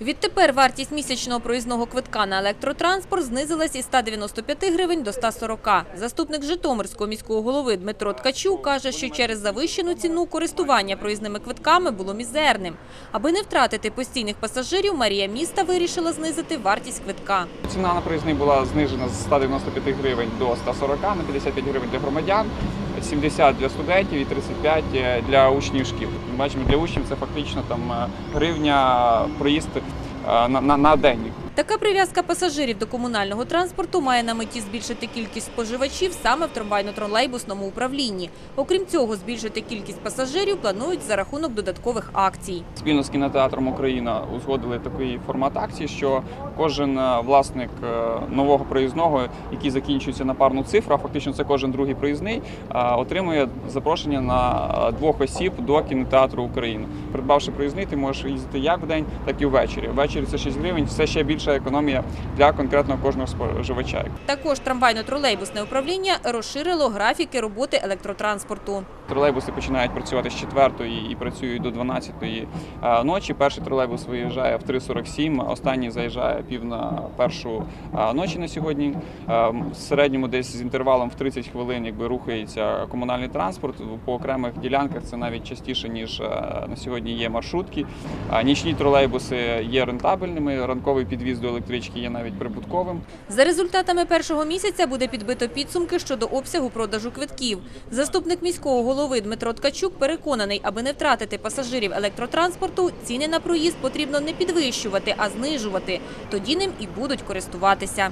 Відтепер вартість місячного проїзного квитка на електротранспорт знизилась із 195 гривень до 140. Заступник Житомирського міського голови Дмитро Ткачук каже, що через завищену ціну користування проїзними квитками було мізерним. Аби не втратити постійних пасажирів, Марія міста вирішила знизити вартість квитка. Ціна на проїзний була знижена з 195 гривень до 140 на 55 гривень для громадян, 70 для студентів і 35 для учнів шкіл. Ми бачимо, для учнів це фактично там е, гривня проїзд е, на, на, на день. Така прив'язка пасажирів до комунального транспорту має на меті збільшити кількість споживачів саме в трамвайно-тролейбусному управлінні. Окрім цього, збільшити кількість пасажирів планують за рахунок додаткових акцій. Спільно з кінотеатром Україна узгодили такий формат акції, що кожен е, власник е, нового проїзного, який закінчується на парну цифру, а фактично це кожен другий проїзний, е, отримує запрошення на двох осіб до кінотеатру Україна. Придбавши проїзний, ти можеш їздити як вдень, так і ввечері. Ввечері це 6 гривень, все ще більша економія для конкретного кожного споживача. Також трамвайно-тролейбусне управління розширило графіки роботи електротранспорту. Тролейбуси починають працювати з 4-ї і працюють до 12 е, ночі. Перший тролейбус виїжджає в 3.47, останній заїжджає пів на першу е, ночі на сьогодні. Е, В середньому десь з інтервалом в 30 хвилин якби рухається комунальний транспорт. По окремих ділянках це навіть частіше, ніж на сьогодні є маршрутки. Нічні тролейбуси є рентабельними, ранковий підвіз до електрички є навіть прибутковим. За результатами першого місяця буде підбито підсумки щодо обсягу продажу квитків. Заступник міського голови Дмитро Ткачук переконаний, аби не втратити пасажирів електротранспорту, ціни на проїзд потрібно не підвищувати, а знижувати. Тоді ним і будуть користуватися.